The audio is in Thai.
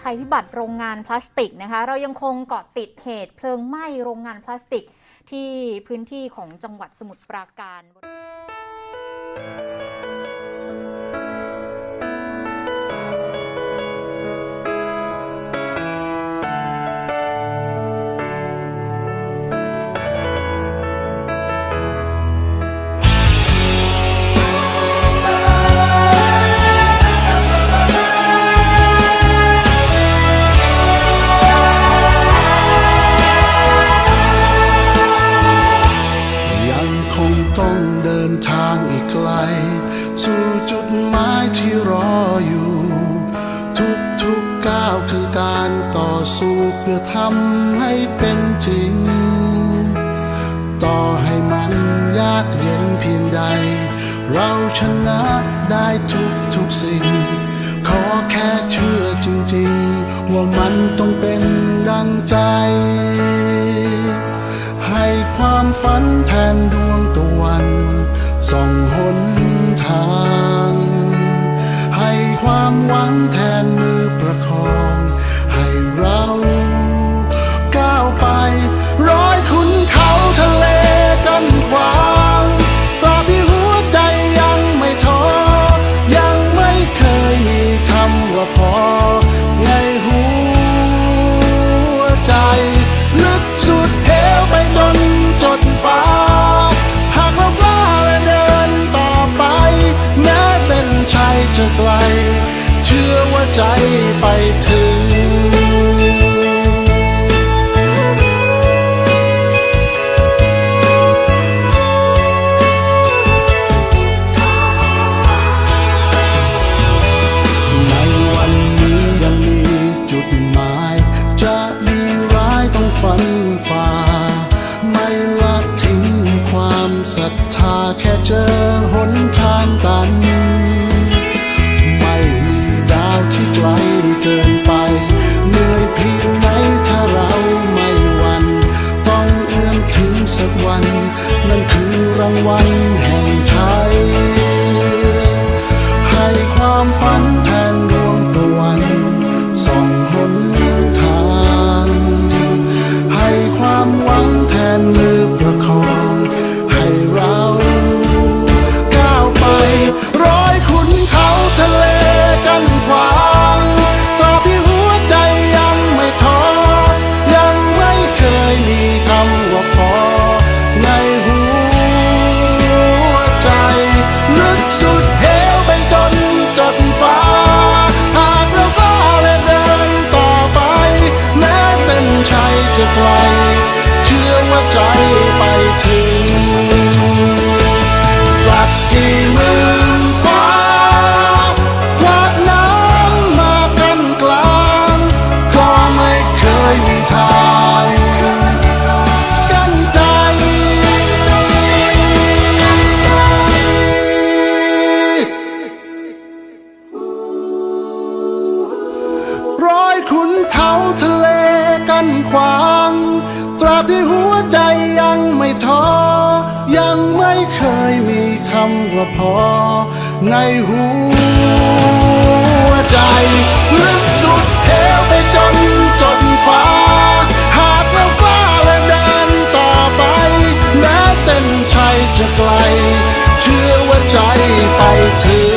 ภัยพิบัติโรงงานพลาสติกนะคะ เรายังคงเกาะติดเหตุเพลิงไหม้โรงงานพลาสติก ที่พื้นที่ของจังหวัดสมุทรปราการ เพื่อทำให้เป็นจริง ต่อให้มันยากเย็นเพียงใด เราชนะได้ทุกทุกๆสิ่ง ขอแค่เชื่อจริงๆ ว่ามันต้องเป็นดังใจ ให้ความฝันแทนดวงตะวัน วใจไปถึง ในวันนี้ยังมีจุดหมาย จะดีร้ายต้องฟันฝ่า ไม่ละทิ้งความศรัทธาแค่เจอหนทางตัน ที่ไกลเกินไป เหนื่อยเพียงไหนถ้าเราไม่วัน ต้องเอื้อมถึงสักวัน นั่นคือรางวัลแห่งชัยให้ความฝันแทนดวงตะวันส่องหนทาง ให้ความหวังแทนมือาบที่หัวใจยังไม่ท้อ ยังไม่เคยมีคำว่าพอ ในหัวใจลึกสุดเหวไปจนจนฟ้า หากเรากล้าและเดินต่อไปแม้เส้นชัยจะไกล เชื่อว่าใจไปถึง